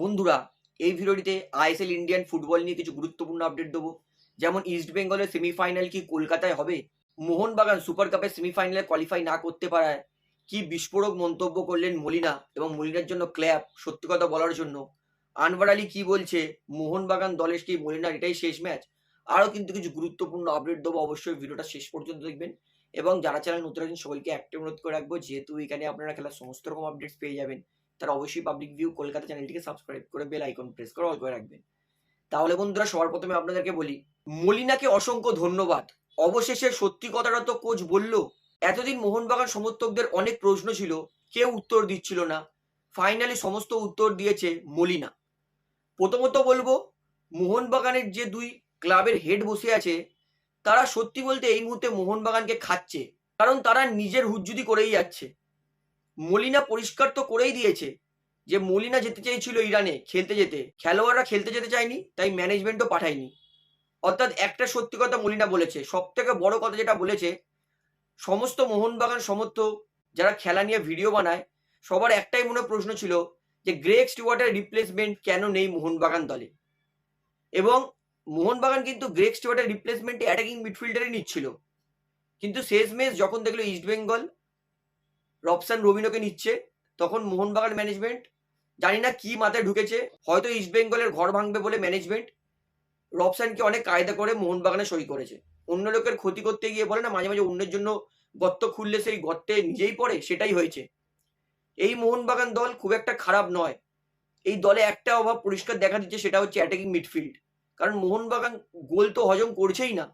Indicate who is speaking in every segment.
Speaker 1: বন্ধুরা, এই ভিডিওটিতে আইএসএল ইন্ডিয়ান ফুটবল নিয়ে কিছু গুরুত্বপূর্ণ আপডেট দেবো। যেমন ইস্ট বেঙ্গলের সেমিফাইনাল কি কলকাতায় হবে? মোহনবাগান সুপার কাপের সেমিফাইনালে কোয়ালিফাই না করতে পারায়। কি বিস্ফোরক মন্তব্য করলেন মলিনা এবং মলিনার জন্য ক্ল্যাপ সত্যি কথা বলার জন্য। আনবার আলী কি বলছে? মোহনবাগান দলের কি মলিনার এটাই শেষ ম্যাচ আরও কিন্তু কিছু গুরুত্বপূর্ণ আপডেট দেবো, অবশ্যই ভিডিওটা শেষ পর্যন্ত দেখবেন। এবং যারা চ্যানেল নতুন আছেন, সবাইকে একটা অনুরোধ করে রাখব, যেহেতু এখানে আপনারা খেলার সমস্ত রকম আপডেটস পেয়ে যাবেন। তারা অবশ্যই পাবলিক ভিউ কলকাতা চ্যানেলটিকে সাবস্ক্রাইব করে বেল আইকন প্রেস করে অল করে রাখবেন। তাহলে বন্ধুরা, সবার প্রথমে আপনাদেরকে বলি, মলিনাকে অসংখ্য ধন্যবাদ। অবশেষে সত্যি কথাটা তো কোচ বলল, এতদিন মোহনবাগান সমর্থকদের অনেক প্রশ্ন ছিল, কেউ উত্তর দিচ্ছিল না। ফাইনালি সমস্ত উত্তর দিয়েছে মলিনা। প্রথমত বলব, মোহনবাগানের যে দুই ক্লাবের হেড বসে আছে, তারা সত্যি বলতে এই মুহূর্তে মোহনবাগানকে খাচ্ছে, কারণ তারা নিজের হুজ্জুদি করেই যাচ্ছে। মলিনা পরিষ্কার তো করেই দিয়েছে যে মলিনা যেতে চেয়েছিল ইরানে খেলতে যেতে। খেলোয়াড়রা খেলতে যেতে চায়নি, তাই ম্যানেজমেন্টও পাঠায়নি। অর্থাৎ একটা সত্যি কথা মলিনা বলেছে সব থেকে বড় কথা যেটা বলেছে, সমস্ত মোহনবাগান সমর্থক যারা খেলা নিয়ে ভিডিও বানায়, সবার একটাই মনে প্রশ্ন ছিল যে গ্রেক স্টুয়ার্টের রিপ্লেসমেন্ট কেন নেই মোহনবাগান দলে? এবং মোহনবাগান কিন্তু গ্রেক স্টুয়ার্টের রিপ্লেসমেন্টে অ্যাটাকিং মিডফিল্ডারই নিচ্ছিল। কিন্তু শেষমেশ যখন দেখল ইস্টবেঙ্গল রবসান রবিনোকে নিচ্ছে, তখন মোহনবাগান ম্যানেজমেন্ট জানি না কি মাথায় ঢুকেছে, হয়তো ইস্টবেঙ্গলের ঘর ভাঙবে বলে ম্যানেজমেন্ট রবসানকে অনেক কায়দা করে মোহনবাগানে সই করেছে। অন্য লোকের ক্ষতি করতে গিয়ে বলে না, মাঝে মাঝে অন্যের জন্য গর্ত খুললে সেই গর্তে নিজেই পড়ে, সেটাই হয়েছে। এই মোহনবাগান দল খুব একটা খারাপ নয়। এই দলে একটা অভাব পরিষ্কার দেখা দিচ্ছে, সেটা হচ্ছে অ্যাটাকিং মিডফিল্ড কারণ মোহনবাগান গোল তো হজম করছেই না।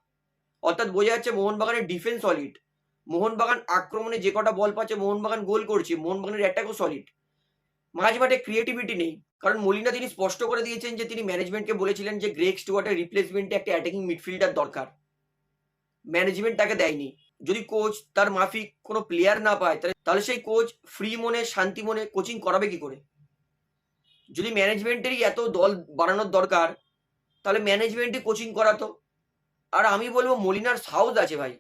Speaker 1: অর্থাৎ বোঝা যাচ্ছে মোহনবাগানের ডিফেন্স সলিড মোহনবাগান আক্রমণে যে কটা বল পাচ্ছে, মোহনবাগান গোল করছে, মোহনবাগানের অ্যাটাকও সলিড মাঝ মাঠে ক্রিয়েটিভিটি নেই, কারণ মলিনা তিনি স্পষ্ট করে দিয়েছেন যে তিনি ম্যানেজমেন্টকে বলেছিলেন যে গ্রেক স্টুয়ার্টের রিপ্লেসমেন্টে একটা অ্যাটাকিং মিডফিল্ডার দরকার। ম্যানেজমেন্ট তাকে দেয়নি। যদি কোচ তার মাফিক কোনো প্লেয়ার না পায়, তাহলে- সেই কোচ ফ্রি মনে, শান্তি মনে কোচিং করাবে কি করে? যদি ম্যানেজমেন্টেরই এত দল বাড়ানোর দরকার, তাহলে ম্যানেজমেন্টই কোচিং করাতো। আর আমি বলব মলিনার সাউথ আছে ভাই।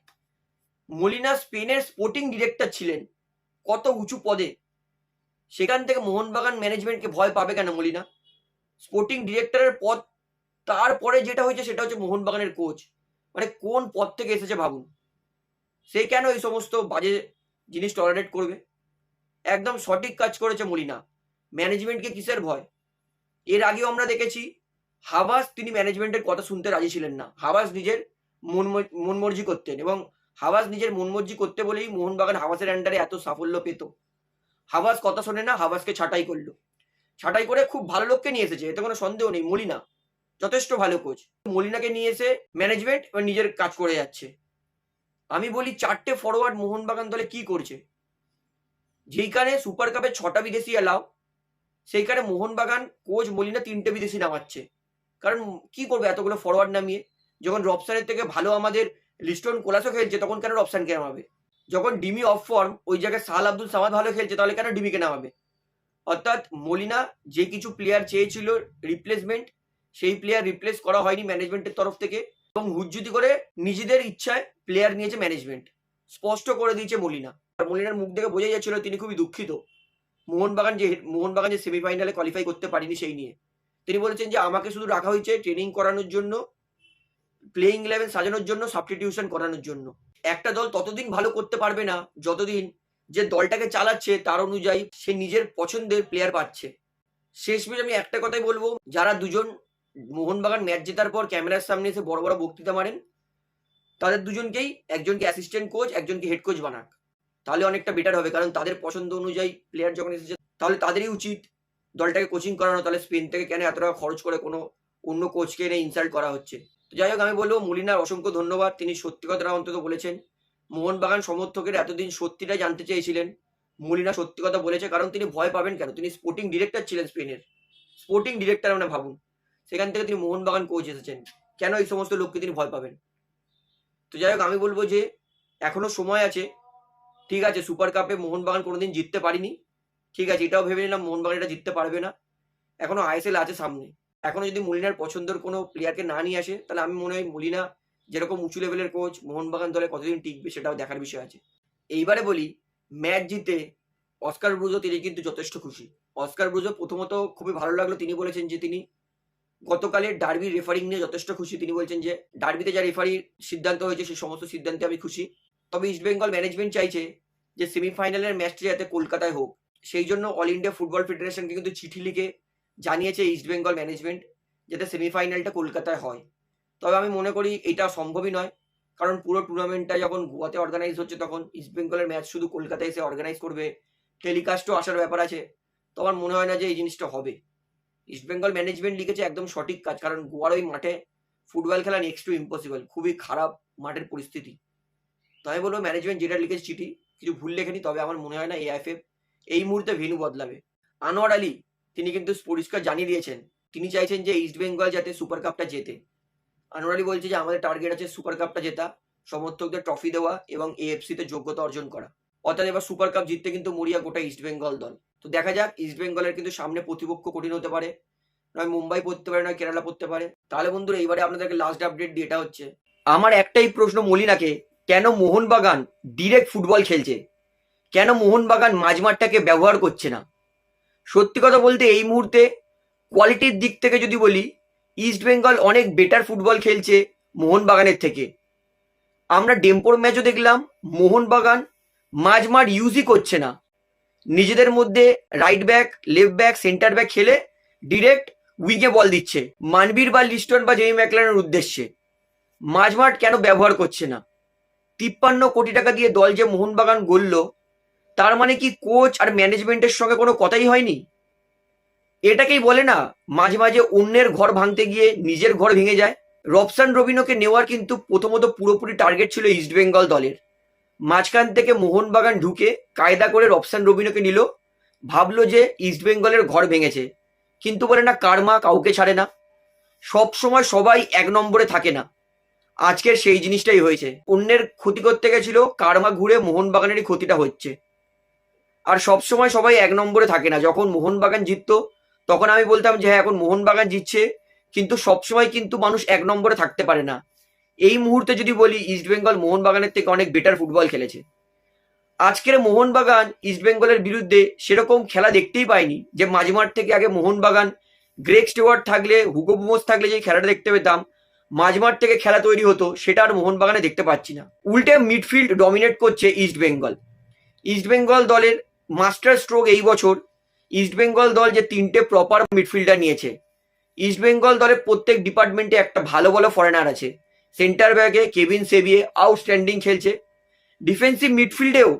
Speaker 1: মলিনা স্পেনের স্পোর্টিং ডিরেক্টর ছিলেন। কত উঁচু পদে। সেখান থেকে মোহনবাগান ম্যানেজমেন্টকে ভয় পাবে কেন মলিনা? স্পোর্টিং ডিরেক্টরের পদ তারপরে যেটা হয়েছে সেটা হচ্ছে মোহনবাগানের কোচ মানে কোন পদ থেকে এসেছে ভাবুন। সে কেন এই সমস্ত বাজে জিনিস টলারেট করবে? একদম সঠিক কাজ করেছে মলিনা। ম্যানেজমেন্টকে কিসের ভয়? এর আগেও আমরা দেখেছি, হাবাস তিনি ম্যানেজমেন্টের কথা শুনতে রাজি ছিলেন না। হাবাস নিজের মন মনমর্জি করতেন এবং হাবাস নিজের মনমর্জি করতে বলেই মোহনবাগান হাবাসের আন্ডারে এত সাফল্য পেত। হাবাস কথা শোনে না হাবাসকে ছাঁটাই করল। ছাঁটাই করে খুব ভালো লোককে নিয়ে এসেছে, এতে কোনো সন্দেহ নেই, মলিনা। যথেষ্ট ভালো কোচ মলিনাকে নিয়ে এসে ম্যানেজমেন্ট নিজের কাজ করে যাচ্ছে। আমি বলি চারটে ফরওয়ার্ড মোহনবাগান দলে কি করছে? যেইখানে সুপার কাপে ছটা বিদেশি এলাও সেইখানে মোহনবাগান কোচ মলিনা তিনটে বিদেশি নামাচ্ছে। কারণ কি করবে, এতগুলো ফরওয়ার্ড নামিয়ে? যখন রবসানের থেকে ভালো আমাদের লিস্টন কোলাসও খেলছে, তখন কেন রবসানকে নামাবে যখন ডিমি অফ ফর্ম ওই জায়গায় সাল আব্দুল সামাদ ভালো খেলছে, তাহলে কেন ডিমিকে নামাবে অর্থাৎ মলিনা যে কিছু প্লেয়ার চেয়েছিল রিপ্লেসমেন্ট সেই প্লেয়ার রিপ্লেস করা হয়নি ম্যানেজমেন্টের তরফ থেকে এবং হুজ্জুতি করে নিজেদের ইচ্ছায় প্লেয়ার নিয়েছে ম্যানেজমেন্ট স্পষ্ট করে দিয়েছে মলিনা। আর মলিনার মুখ দেখে বোঝাই যাচ্ছিল তিনি খুবই দুঃখিত। মোহনবাগান যে মোহনবাগান যে সেমিফাইনালে কোয়ালিফাই করতে পারিনি সেই নিয়ে। তিনি বলেছেন যে, আমাকে শুধু রাখা হয়েছে ট্রেনিং করানোর জন্য প্লেইং ইলেভেন সাজানোর জন্য সাবস্টিটিউশন করানোর জন্য। একটা দল ততদিন ভালো করতে পারবে না, যতদিন যে দলটাকে চালাচ্ছে তার অনুযায়ী সে নিজের পছন্দের প্লেয়ার পাচ্ছে। শেষমেশ আমি একটা কথাই বলব, যারা দুজন মোহনবাগান ম্যাচ জেতার পর ক্যামেরার সামনে এসে বড় বড় বক্তৃতা মারেন, তাদের দুজনকেই একজনকে অ্যাসিস্ট্যান্ট কোচ একজনকে হেড কোচ বানাক। তাহলে অনেকটা বেটার হবে, কারণ তাদের পছন্দ অনুযায়ী প্লেয়ার যখন এসেছে, তাহলে তাদেরই উচিত দলটাকে কোচিং করানো, তাহলে স্পেন থেকে কেন এত টাকা খরচ করে কোনো অন্য কোচকে এনে ইনসাল্ট করা হচ্ছে। যাই হোক, আমি বলব মলিনার অসংখ্য ধন্যবাদ। তিনি সত্যি কথাটা অন্তত বলেছেন। মোহনবাগান সমর্থকের এতদিন সত্যিটাই জানতে চেয়েছিলেন। মলিনা সত্যি কথা বলেছে, কারণ তিনি ভয় পাবেন কেন? তিনি স্পোর্টিং ডিরেক্টর ছিলেন স্পেনের। স্পোর্টিং ডিরেক্টর মানে ভাবুন, সেখান থেকে তিনি মোহনবাগান কোচ এসেছেন। কেন এই সমস্ত লোককে তিনি ভয় পাবেন? তো যাই হোক, আমি বলব যে, এখনও সময় আছে। ঠিক আছে, সুপার কাপে মোহনবাগান কোনোদিন জিততে পারিনি। ঠিক আছে, এটাও ভেবে নিলাম মোহনবাগান এটা জিততে পারবে না। এখনও আইএসএল আছে সামনে। এখনও যদি মুলিনার পছন্দের কোনো প্লেয়ারকে না নিয়ে আসে, তাহলে আমি মনে হয় মলিনা যেরকম উঁচু লেভেলের কোচ মোহনবাগান দলে কতদিন টিকবে সেটাও দেখার বিষয় আছে। এইবারে বলি ম্যাচ জিতে অস্কার ব্রুজো তিনি কিন্তু যথেষ্ট খুশি। অস্কার ব্রুজো প্রথমত খুবই ভালো লাগল, তিনি বলেছেন যে তিনি গতকালের ডার্বি রেফারিং নিয়ে যথেষ্ট খুশি। তিনি বলছেন যে ডার্বিতে যা রেফারির সিদ্ধান্ত হয়েছে সেই সমস্ত সিদ্ধান্তে আমি খুশি। তবে ইস্টবেঙ্গল ম্যানেজমেন্ট চাইছে যে সেমিফাইনালের ম্যাচটি যাতে কলকাতায় হোক। সেই জন্য অল ইন্ডিয়া ফুটবল ফেডারেশনকে কিন্তু চিঠি লিখে জানিয়েছে ইস্টবেঙ্গল ম্যানেজমেন্ট যাতে সেমিফাইনালটা কলকাতায় হয়। তবে আমি মনে করি এটা সম্ভবই নয়। কারণ পুরো টুর্নামেন্টটা যখন গোয়াতে অর্গানাইজ হচ্ছে তখন ইস্টবেঙ্গলের ম্যাচ শুধু কলকাতায় এসে অর্গানাইজ করবে। টেলিকাস্টও আসার ব্যাপার আছে। তো আমার মনে হয় না যে এই জিনিসটা হবে। ইস্টবেঙ্গল ম্যানেজমেন্ট লিখেছে একদম সঠিক কাজ। কারণ গোয়ার ওই মাঠে ফুটবল খেলা নেক্সট টু ইম্পসিবল খুবই খারাপ মাঠের পরিস্থিতি। তো আমি বলব ম্যানেজমেন্ট যেটা লিখেছে চিঠি, কিছু ভুল লেখেনি, তবে আমার মনে হয় না এআইএফএফ এই মুহূর্তে ভেনু বদলাবে। আনোয়ার আলী তিনি কিন্তু পরিষ্কার জানিয়ে দিয়েছেন। তিনি চাইছেন যে ইস্টবেঙ্গল যাতে সুপার কাপটা জেতে। আনোয়ার আলী বলছে যে আমাদের টার্গেট আছে সুপার কাপটা জেতা, সমর্থকদের ট্রফি দেওয়া এবং এএফসিতে যোগ্যতা অর্জন করা। অর্থাৎ এবার সুপার কাপ জিততে কিন্তু মরিয়া গোটা ইস্টবেঙ্গল দল। তো দেখা যাক ইস্টবেঙ্গলের কিন্তু সামনে প্রতিপক্ষ কঠিন হতে পারে। নয় মুম্বাই পড়তে পারে, নয় কেরালা পড়তে পারে। তাহলে বন্ধুরা, এইবারে আপনাদেরকে লাস্ট আপডেট দিয়ে এটা হচ্ছে। আমার একটাই প্রশ্ন মলিনাকে, কেন মোহনবাগান ডিরেক্ট ফুটবল খেলছে? কেন মোহনবাগান মাঝমাঠটাকে ব্যবহার করছে না? সত্যি কথা বলতে এই মুহূর্তে কোয়ালিটির দিক থেকে যদি বলি ইস্ট বেঙ্গল অনেক বেটার ফুটবল খেলছে মোহনবাগানের থেকে। আমরা ডেম্পোর ম্যাচও দেখলাম, মোহনবাগান মাঝমাঠ ইউজই করছে না। নিজেদের মধ্যে right back left back centre back খেলে ডিরেক্ট উইকে বল দিচ্ছে। মানবীর বা লিস্টন বা জেমি ম্যাকলানের উদ্দেশ্যে। মাঝমাঠ কেন ব্যবহার করছে না? তিপ্পান্ন কোটি টাকা দিয়ে দল যে মোহনবাগান গড়ল তার মানে কি কোচ আর ম্যানেজমেন্টের সঙ্গে কোনো কথাই হয়নি? এটাকেই বলে না, মাঝে মাঝে অন্যের ঘর ভাঙতে গিয়ে নিজের ঘর ভেঙে যায়। রবসান রবিনোকে নেওয়ার কিন্তু প্রথমত পুরোপুরি টার্গেট ছিল ইস্টবেঙ্গল দলের। মাঝখান থেকে মোহনবাগান ঢুকে কায়দা করে রবসান রবিনোকে নিল। ভাবলো যে ইস্টবেঙ্গলের ঘর ভেঙেছে। কিন্তু বলে না কারমা কাউকে ছাড়ে না। সব সময় সবাই এক নম্বরে থাকে না। আজকের সেই জিনিসটাই হয়েছে। অন্যের ক্ষতি করতে গেছিল কারমা ঘুরে মোহনবাগানেরই ক্ষতিটা হচ্ছে। আর সব সময় সবাই এক নম্বরে থাকে না। যখন মোহনবাগান জিততো, তখন আমি বলতাম যে হ্যাঁ এখন মোহনবাগান জিতছে। কিন্তু সবসময় কিন্তু মানুষ এক নম্বরে থাকতে পারে না। এই মুহূর্তে যদি বলি ইস্টবেঙ্গল মোহনবাগানের থেকে অনেক বেটার ফুটবল খেলেছে। আজকের মোহনবাগান ইস্টবেঙ্গলের বিরুদ্ধে সেরকম খেলা দেখতেই পাইনি, যে মাঝমাঠ থেকে আগে মোহনবাগান গ্রেক স্টেওয়ার্ড থাকলে হুগো থাকলে যে খেলাটা দেখতে পেতাম মাঝমাঠ থেকে খেলা তৈরি হতো, সেটা আর মোহনবাগানে দেখতে পাচ্ছি না। উল্টে মিডফিল্ড ডমিনেট করছে ইস্টবেঙ্গল ইস্টবেঙ্গল দলের মাস্টার স্ট্রোক এই বছর ইস্টবেঙ্গল দল যে তিনটে প্রপার মিডফিল্ডার নিয়েছে ইস্টবেঙ্গল দলের প্রত্যেক ডিপার্টমেন্টে একটা ভালো ভালো ফরেনার আছে। সেন্টার ব্যাগে কেভিন সেভিয়ে আউটস্ট্যান্ডিং খেলছে। ডিফেন্সিভ মিডফিল্ডেও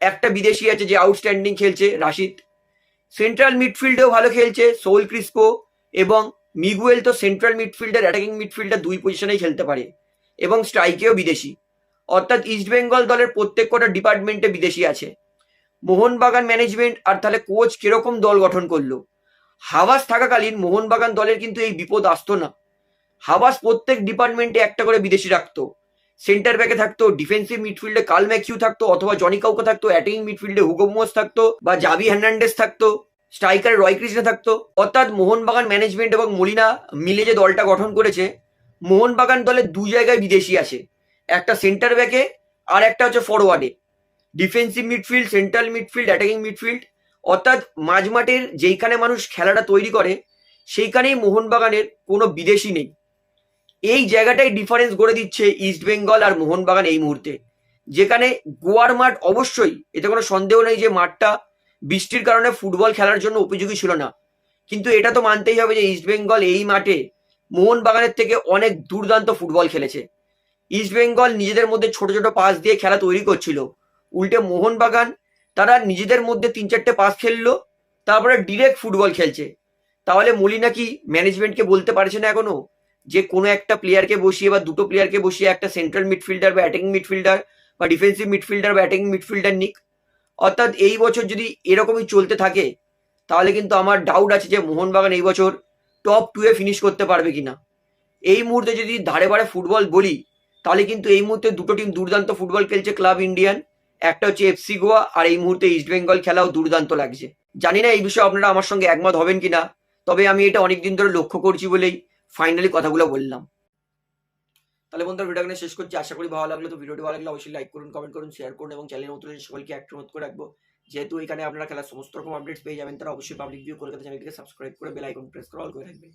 Speaker 1: একটা বিদেশি আছে যে আউটস্ট্যান্ডিং খেলছে, রাশিদ। সেন্ট্রাল মিডফিল্ডেও ভালো খেলছে সোল ক্রিস্পো এবং মিগুয়েল তো সেন্ট্রাল মিডফিল্ডার অ্যাটাকিং মিডফিল্ডার দুই পজিশনেই খেলতে পারে এবং স্ট্রাইকেও বিদেশি। অর্থাৎ ইস্টবেঙ্গল দলের প্রত্যেক কটা ডিপার্টমেন্টে বিদেশি আছে। মোহনবাগান ম্যানেজমেন্ট আর তাহলে কোচ কীরকম দল গঠন করল? হাওয়াস থাকাকালীন মোহনবাগান দলের কিন্তু এই বিপদ আসতো না। হাওয়াস প্রত্যেক ডিপার্টমেন্টে একটা করে বিদেশি রাখতো। সেন্টার ব্যাকে থাকতো ডিফেন্সিভ মিডফিল্ডে কাল ম্যাকিউ থাকতো অথবা জনি কাউকে থাকতো অ্যাটাকিং মিডফিল্ডে হুগো মোস থাকতো বা জাবি হার্নান্ডেস থাকতো স্ট্রাইকার রয় কৃষ্ণ থাকতো। অর্থাৎ মোহনবাগান ম্যানেজমেন্ট এবং মলিনা মিলে যে দলটা গঠন করেছে, মোহনবাগান দলের দু জায়গায় বিদেশি আছে। একটা সেন্টার ব্যাকে আর একটা হচ্ছে ফরওয়ার্ডে defensive midfield central midfield attacking midfield অর্থাৎ মাঝমাঠের যেইখানে মানুষ খেলাটা তৈরি করে, সেইখানেই মোহনবাগানের কোনো বিদেশি নেই। এই জায়গাটাই ডিফারেন্স গড়ে দিচ্ছে ইস্ট বেঙ্গল আর মোহনবাগান এই মুহূর্তে। যেখানে গোয়ার মাঠ অবশ্যই, এতে কোনো সন্দেহ নেই যে মাঠটা বৃষ্টির কারণে ফুটবল খেলার জন্য উপযোগী ছিল না। কিন্তু এটা তো মানতেই হবে যে ইস্ট বেঙ্গল এই মাঠে মোহনবাগানের থেকে অনেক দুর্দান্ত ফুটবল খেলেছে। ইস্ট বেঙ্গল নিজেদের মধ্যে ছোট ছোট পাস দিয়ে খেলা তৈরি করছিল। উল্টে মোহনবাগান, তারা নিজেদের মধ্যে তিন চারটে পাস খেললো, তারপরে ডিরেক্ট ফুটবল খেলছে। তাহলে মলি নাকি ম্যানেজমেন্টকে বলতে পারছে না এখনও? যে কোনো একটা প্লেয়ারকে বসিয়ে বা দুটো প্লেয়ারকে বসিয়ে একটা সেন্ট্রাল মিডফিল্ডার বা অ্যাটাকিং মিডফিল্ডার বা ডিফেন্সিভ মিডফিল্ডার বা অ্যাটাকিং মিডফিল্ডার নিক। অর্থাৎ এই বছর যদি এরকমই চলতে থাকে, তাহলে কিন্তু আমার ডাউট আছে যে মোহনবাগান এই বছর টপ টুয়ে ফিনিশ করতে পারবে কিনা। এই মুহূর্তে যদি ধারে বারে ফুটবল বলি, তাহলে কিন্তু এই মুহূর্তে দুটো টিম দুর্দান্ত ফুটবল খেলছে ক্লাব ইন্ডিয়ান একটা হচ্ছে এফসি গোয়া আর এই মুহূর্তে ইস্ট বেঙ্গল খেলাও দুর্দান্ত লাগছে। জানি না এই বিষয়ে আপনারা আমার সঙ্গে একমত হবেন কিনা, তবে আমি এটা অনেকদিন ধরে লক্ষ্য করছি বলেই ফাইনালি কথাগুলো বললাম। তাহলে বন্ধুরা ভিডিও এখানে শেষ করছি। আশা করি ভালো লাগল। তো ভিডিওটি ভালো লাগলে অবশ্যই লাইক করুন কমেন্ট করুন শেয়ার করুন এবং চ্যানেল নতুন সকলকে একটা অনুরোধ করে রাখব, যেহেতু এখানে আপনারা খেলার সমস্ত রকম আপডেটস পেয়ে যাবেন, তারা অবশ্যই পাবলিক ভিউ কলকাতা চ্যানেলটিকে সাবস্ক্রাইব করে বেল আইকন প্রেস করে অল করে রাখবেন।